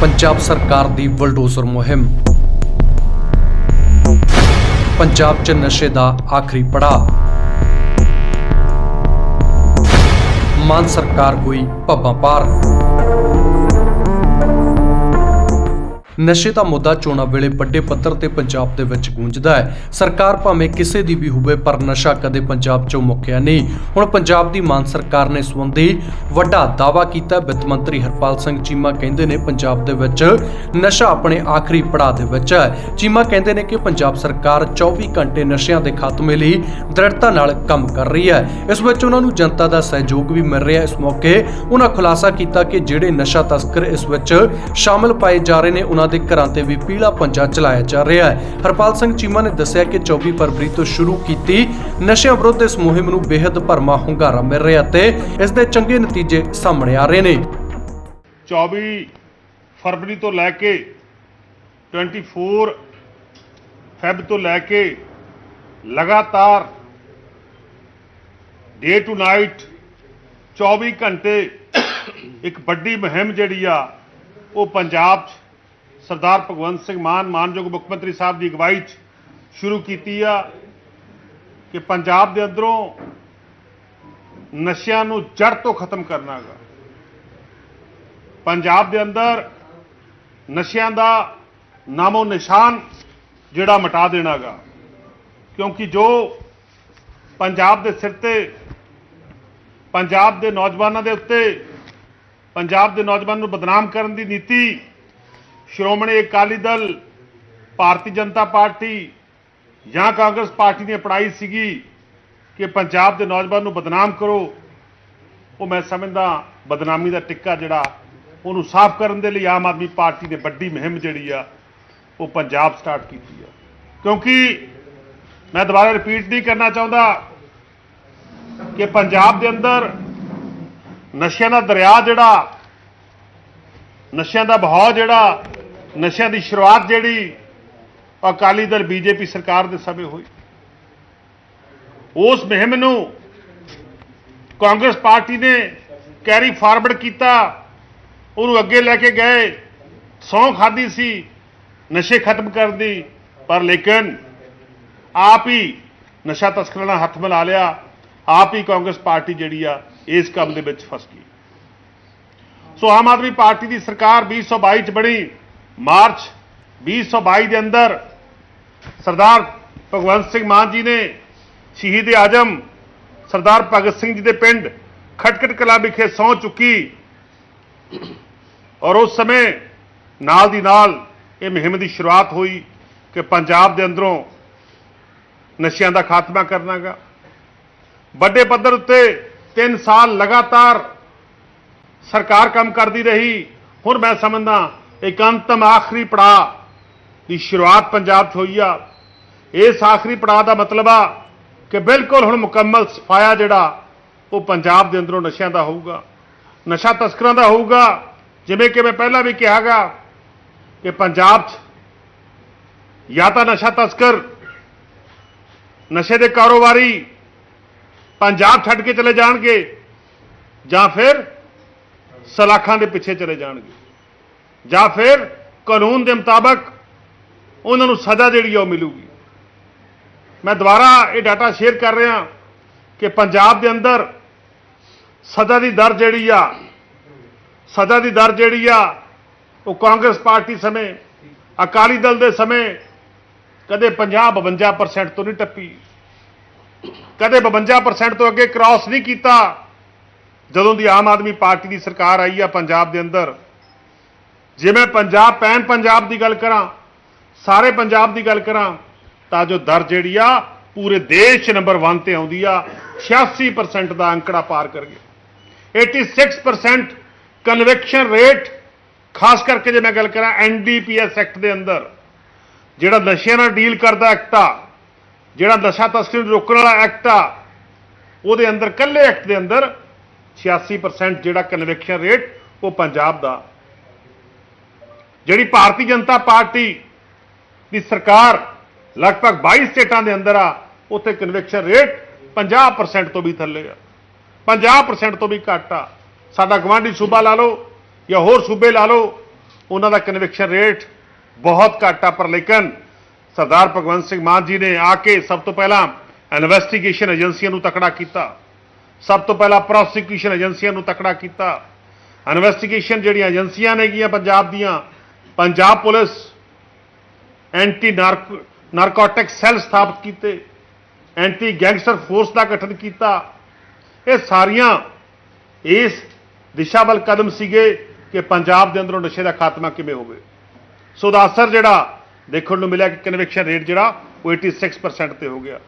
ਪੰਜਾਬ ਸਰਕਾਰ ਦੀ ਬਲਡੋਜ਼ਰ ਮੁਹਿੰਮ। ਪੰਜਾਬ 'ਚ ਨਸ਼ੇ ਦਾ ਆਖਰੀ ਪੜਾਅ। ਮਾਨ ਸਰਕਾਰ ਕੋਈ ਪੱਬਾਂ ਪਾਰ। ਨਸ਼ੇ ਦਾ ਮੁੱਦਾ ਚੋਣਾਂ ਵੇਲੇ ਵੱਡੇ ਪੱਧਰ ਤੇ ਪੰਜਾਬ ਦੇ ਵਿੱਚ ਗੂੰਜਦਾ ਹੈ। ਸਰਕਾਰ ਭਾਵੇਂ ਕਿਸੇ ਦੀ ਵੀ ਹੋਵੇ, ਪਰ ਨਸ਼ਾ ਕਦੇ ਪੰਜਾਬ 'ਚੋਂ ਮੁੱਕਿਆ ਨਹੀਂ। ਹੁਣ ਪੰਜਾਬ ਦੀ ਮਾਨ ਸਰਕਾਰ ਨੇ ਸੰਬੰਧੀ ਵੱਡਾ ਦਾਅਵਾ ਕੀਤਾ। ਵਿੱਤ ਮੰਤਰੀ ਹਰਪਾਲ ਸਿੰਘ ਚੀਮਾ ਕਹਿੰਦੇ ਨੇ, ਪੰਜਾਬ ਦੇ ਵਿੱਚ ਨਸ਼ਾ ਆਪਣੇ ਆਖਰੀ ਪੜਾਅ ਦੇ ਵਿੱਚ ਹੈ। ਚੀਮਾ ਕਹਿੰਦੇ ਨੇ ਕਿ ਪੰਜਾਬ ਸਰਕਾਰ 24 ਘੰਟੇ ਨਸ਼ਿਆਂ ਦੇ ਖਾਤਮੇ ਲਈ ਦ੍ਰਿੜਤਾ ਨਾਲ ਕੰਮ ਕਰ ਰਹੀ ਹੈ। ਇਸ ਵਿੱਚ ਉਹਨਾਂ ਨੂੰ ਜਨਤਾ ਦਾ ਸਹਿਯੋਗ ਵੀ ਮਿਲ ਰਿਹਾ ਇਸ ਮੌਕੇ ਉਹਨਾਂ ਖੁਲਾਸਾ ਕੀਤਾ ਕਿ ਜਿਹੜੇ ਨਸ਼ਾ ਤਸਕਰ ਇਸ ਵਿੱਚ ਸ਼ਾਮਲ ਪਾਏ ਜਾ ਰਹੇ ਨੇ, ਉਹਨਾਂ ਦੇ ਘਰਾਂ ਤੇ ਵੀ ਪੀਲਾ ਪੰਜਾ ਚਲਾਇਆ ਜਾ ਰਿਹਾ ਹੈ। ਹਰਪਾਲ ਸਿੰਘ ਚੀਮਾ ਨੇ ਦੱਸਿਆ ਕਿ 24 ਫਰਵਰੀ ਤੋਂ ਸ਼ੁਰੂ ਕੀਤੀ ਨਸ਼ਿਆਂ ਵਿਰੁੱਧ ਇਸ ਮੁਹਿੰਮ ਨੂੰ ਬੇहद ਭਰਮਾ ਹੁੰਗਾਰਾ ਮਿਲ ਰਿਹਾ ਤੇ ਇਸ ਦੇ ਚੰਗੇ ਨਤੀਜੇ ਸਾਹਮਣੇ ਆ ਰਹੇ ਨੇ। 24 ਫਰਵਰੀ ਤੋਂ ਲੈ ਕੇ 24 ਫੈਬ ਤੋਂ ਲੈ ਕੇ ਲਗਾਤਾਰ ਡੇ ਟੂ ਨਾਈਟ 24 ਘੰਟੇ ਇੱਕ ਵੱਡੀ ਮੁਹਿੰਮ ਜਿਹੜੀ ਆ, ਉਹ ਪੰਜਾਬ 'ਚ ਸਰਦਾਰ ਭਗਵੰਤ ਸਿੰਘ ਮਾਨ ਮਾਨਯੋਗ ਮੁੱਖ ਮੰਤਰੀ ਸਾਹਿਬ ਦੀ ਅਗਵਾਈ 'ਚ ਸ਼ੁਰੂ ਕੀਤੀ ਆ ਕਿ ਪੰਜਾਬ ਦੇ ਅੰਦਰੋਂ ਨਸ਼ਿਆਂ ਨੂੰ ਜੜ ਤੋਂ ਖਤਮ ਕਰਨਾ ਹੈਗਾ ਪੰਜਾਬ ਦੇ ਅੰਦਰ ਨਸ਼ਿਆਂ ਦਾ ਨਾਮੋ ਨਿਸ਼ਾਨ ਜਿਹੜਾ ਮਿਟਾ ਦੇਣਾਗਾ ਕਿਉਂਕਿ ਜੋ ਪੰਜਾਬ ਦੇ ਸਿਰ ਤੇ, ਪੰਜਾਬ ਦੇ ਨੌਜਵਾਨਾਂ ਦੇ ਉੱਤੇ, ਪੰਜਾਬ ਦੇ ਨੌਜਵਾਨਾਂ ਨੂੰ ਬਦਨਾਮ ਕਰਨ ਦੀ ਨੀਤੀ ਸ਼੍ਰੋਮਣੀ ਅਕਾਲੀ ਦਲ, ਭਾਰਤੀ ਜਨਤਾ ਪਾਰਟੀ ਜਾਂ ਕਾਂਗਰਸ ਪਾਰਟੀ ਨੇ ਅਪਣਾਈ ਸੀਗੀ ਕਿ ਪੰਜਾਬ ਦੇ ਨੌਜਵਾਨ ਨੂੰ ਬਦਨਾਮ ਕਰੋ, ਉਹ ਮੈਂ ਸਮਝਦਾ ਬਦਨਾਮੀ ਦਾ ਟਿੱਕਾ ਜਿਹੜਾ ਉਹਨੂੰ ਸਾਫ਼ ਕਰਨ ਦੇ ਲਈ ਆਮ ਆਦਮੀ ਪਾਰਟੀ ਨੇ ਵੱਡੀ ਮੁਹਿੰਮ ਜਿਹੜੀ ਆ, ਉਹ ਪੰਜਾਬ ਸਟਾਰਟ ਕੀਤੀ ਆ। ਕਿਉਂਕਿ ਮੈਂ ਦੁਬਾਰਾ ਰਿਪੀਟ ਨਹੀਂ ਕਰਨਾ ਚਾਹੁੰਦਾ ਕਿ ਪੰਜਾਬ ਦੇ ਅੰਦਰ ਨਸ਼ਿਆਂ ਦਾ ਦਰਿਆ ਜਿਹੜਾ ਨਸ਼ਿਆਂ ਦਾ ਬਹਾਅ ਜਿਹੜਾ, ਨਸ਼ਿਆਂ ਦੀ ਸ਼ੁਰੂਆਤ ਜਿਹੜੀ ਅਕਾਲੀ ਦਲ ਬੀਜੇਪੀ ਸਰਕਾਰ ਦੇ ਸਮੇਂ ਹੋਈ। ਉਸ ਮੁਹਿੰਮ ਨੂੰ ਕਾਂਗਰਸ ਪਾਰਟੀ ਨੇ ਕੈਰੀ ਫਾਰਵਰਡ ਕੀਤਾ। ਉਹਨੂੰ ਅੱਗੇ ਲੈ ਕੇ ਗਏ। ਸੌਂ ਖਾਦੀ ਸੀ, ਨਸ਼ੇ ਖਤਮ ਕਰਨ ਦੀ। ਪਰ ਲੇਕਿਨ ਆਪ ਹੀ ਨਸ਼ਾ ਤਸਕਰਾਂ ਨਾਲ ਹੱਥ ਮਿਲਾ ਲਿਆ। ਆਪ ਹੀ ਕਾਂਗਰਸ ਪਾਰਟੀ ਜਿਹੜੀ ਆ, ਇਸ ਕੰਮ ਦੇ ਵਿੱਚ ਫਸ ਗਈ। ਸੋ ਆਮ ਆਦਮੀ ਪਾਰਟੀ ਦੀ ਸਰਕਾਰ 2022 ਚ ਬਣੀ। ਮਾਰਚ 2022 ਦੇ ਅੰਦਰ ਸਰਦਾਰ ਭਗਵੰਤ ਸਿੰਘ ਮਾਨ ਜੀ ਨੇ ਸ਼ਹੀਦ ਆਜਮ, ਸਰਦਾਰ ਭਗਤ ਸਿੰਘ ਜੀ ਦੇ ਪਿੰਡ ਖਟਕਟ ਕਲਾ ਵਿਖੇ ਸਹੁੰ ਚੁੱਕੀ ਔਰ ਉਸ ਸਮੇਂ ਨਾਲ ਦੀ ਨਾਲ ਇਹ ਮੁਹਿੰਮ ਦੀ ਸ਼ੁਰੂਆਤ ਹੋਈ ਕਿ ਪੰਜਾਬ ਦੇ ਅੰਦਰੋਂ ਨਸ਼ਿਆਂ ਦਾ ਖਾਤਮਾ ਕਰਨਾਗਾ। ਵੱਡੇ ਪੱਧਰ ਉੱਤੇ 3 ਸਾਲ ਲਗਾਤਾਰ ਸਰਕਾਰ ਕੰਮ ਕਰਦੀ ਰਹੀ। ਹੁਣ ਮੈਂ ਸਮਝਦਾ ਇੱਕ ਅੰਤਮ ਆਖਰੀ ਪੜਾਅ ਦੀ ਸ਼ੁਰੂਆਤ ਪੰਜਾਬ 'ਚ ਹੋਈ ਆ। ਇਸ ਆਖਰੀ ਪੜਾਅ ਦਾ ਮਤਲਬ ਆ ਕਿ ਬਿਲਕੁਲ ਹੁਣ ਮੁਕੰਮਲ ਸਫਾਇਆ ਜਿਹੜਾ, ਉਹ ਪੰਜਾਬ ਦੇ ਅੰਦਰੋਂ ਨਸ਼ਿਆਂ ਦਾ ਹੋਊਗਾ। ਨਸ਼ਾ ਤਸਕਰਾਂ ਦਾ ਹੋਊਗਾ। ਜਿਵੇਂ ਕਿ ਮੈਂ ਪਹਿਲਾਂ ਵੀ ਕਿਹਾਗਾ ਕਿ ਪੰਜਾਬ 'ਚ ਜਾਂ ਤਾਂ ਨਸ਼ਾ ਤਸਕਰ, ਨਸ਼ੇ ਦੇ ਕਾਰੋਬਾਰੀ ਪੰਜਾਬ ਛੱਡ ਕੇ ਚਲੇ ਜਾਣਗੇ ਜਾਂ ਫਿਰ ਸਲਾਖਾਂ ਦੇ ਪਿੱਛੇ ਚਲੇ ਜਾਣਗੇ। ਜਾਂ ਫਿਰ ਕਾਨੂੰਨ ਦੇ ਮੁਤਾਬਕ ਉਹਨਾਂ ਨੂੰ ਸਜ਼ਾ ਜਿਹੜੀ ਆ ਉਹ ਮਿਲੂਗੀ। ਮੈਂ ਦੁਬਾਰਾ ਇਹ ਡਾਟਾ ਸ਼ੇਅਰ ਕਰ ਰਿਹਾ ਕਿ ਪੰਜਾਬ ਦੇ ਅੰਦਰ ਸਜ਼ਾ ਦੀ ਦਰ ਜਿਹੜੀ ਆ, ਸਜ਼ਾ ਦੀ ਦਰ ਜਿਹੜੀ ਆ, ਉਹ ਕਾਂਗਰਸ ਪਾਰਟੀ ਸਮੇਂ, ਅਕਾਲੀ ਦਲ ਦੇ ਸਮੇਂ ਕਦੇ 50 52% ਤੋਂ ਨਹੀਂ ਟੱਪੀ। ਕਦੇ 52% ਤੋਂ ਅੱਗੇ ਕ੍ਰਾਸ ਨਹੀਂ ਕੀਤਾ। ਜਦੋਂ ਦੀ ਆਮ ਆਦਮੀ ਪਾਰਟੀ ਦੀ ਸਰਕਾਰ ਆਈ ਆ ਪੰਜਾਬ ਦੇ ਅੰਦਰ, ਜੇ ਮੈਂ ਪੰਜਾਬ, ਪੈਨ ਪੰਜਾਬ ਦੀ ਗੱਲ ਕਰਾਂ, ਸਾਰੇ ਪੰਜਾਬ ਦੀ ਗੱਲ ਕਰਾਂ, ਤਾਂ ਜੋ ਦਰ ਜਿਹੜੀ ਆ, ਪੂਰੇ ਦੇਸ਼ 'ਚ ਨੰਬਰ 1 ਤੇ ਆਉਂਦੀ ਆ 86% ਦਾ ਅੰਕੜਾ ਪਾਰ ਕਰ ਗਿਆ 86% ਕਨਵੈਕਸ਼ਨ ਰੇਟ ਖਾਸ ਕਰਕੇ ਜੇ ਮੈਂ ਗੱਲ ਕਰਾਂ ਐਨਡੀਪੀਐਸ ਐਕਟ ਦੇ ਅੰਦਰ, ਜਿਹੜਾ ਨਸ਼ਿਆਂ ਨਾਲ ਡੀਲ ਕਰਦਾ ਐਕਟ ਆ, ਜਿਹੜਾ ਨਸ਼ਾ ਤਸਕਰੀ ਨੂੰ ਰੋਕਣ ਵਾਲਾ ਐਕਟ ਆ, ਉਹਦੇ ਅੰਦਰ, ਕੱਲੇ ਐਕਟ ਦੇ ਅੰਦਰ 86% ਜਿਹੜਾ ਕਨਵੈਕਸ਼ਨ ਰੇਟ ਉਹ ਪੰਜਾਬ ਦਾ। ਜਿਹੜੀ ਭਾਰਤੀ ਜਨਤਾ ਪਾਰਟੀ ਦੀ ਸਰਕਾਰ ਲਗਭਗ 22 ਸਟੇਟਾਂ ਦੇ ਅੰਦਰ ਆ, ਉੱਥੇ ਕਨਵੈਕਸ਼ਨ ਰੇਟ 50% ਤੋਂ ਵੀ ਥੱਲੇ ਆ। 50% ਤੋਂ ਵੀ ਘੱਟ ਆ। ਸਾਡਾ ਗਵਾਂਢੀ ਸੂਬਾ ਲਾ ਲਓ ਜਾਂ ਹੋਰ ਸੂਬੇ ਲਾ ਲਓ, ਉਹਨਾਂ ਦਾ ਕਨਵੈਕਸ਼ਨ ਰੇਟ ਬਹੁਤ ਘੱਟ ਆ। ਪਰ ਲੇਕਿਨ ਸਰਦਾਰ ਭਗਵੰਤ ਸਿੰਘ ਮਾਨ ਜੀ ਨੇ ਆ ਕੇ ਸਭ ਤੋਂ ਪਹਿਲਾਂ ਇਨਵੈਸਟੀਗੇਸ਼ਨ ਏਜੰਸੀਆਂ ਨੂੰ ਤਕੜਾ ਕੀਤਾ। ਸਭ ਤੋਂ ਪਹਿਲਾਂ ਪ੍ਰੋਸੀਕਿਊਸ਼ਨ ਏਜੰਸੀਆਂ ਨੂੰ ਤਕੜਾ ਕੀਤਾ। ਇਨਵੈਸਟੀਗੇਸ਼ਨ ਜਿਹੜੀਆਂ ਏਜੰਸੀਆਂ ਨੇਗੀਆਂ ਪੰਜਾਬ ਦੀਆਂ, Punjab police anti narcotic cell ਸਥਾਪਿਤ ਕੀਤੇ ਐਂਟੀ ਗੈਂਗਸਟਰ ਫੋਰਸ ਦਾ ਗਠਨ ਕੀਤਾ। ਇਹ ਸਾਰੀਆਂ ਇਸ ਦਿਸ਼ਾ ਵੱਲ ਕਦਮ ਸੀਗੇ ਕਿ ਪੰਜਾਬ ਦੇ ਅੰਦਰੋਂ ਨਸ਼ੇ ਦਾ ਖਾਤਮਾ ਕਿਵੇਂ ਹੋਵੇ। ਸੋ ਦਾ ਅਸਰ ਜਿਹੜਾ ਦੇਖਣ ਨੂੰ ਮਿਲਿਆ ਕਿ ਕਨਵੈਕਸ਼ਨ ਰੇਟ ਜਿਹੜਾ ਉਹ 86% ਤੇ ਹੋ ਗਿਆ।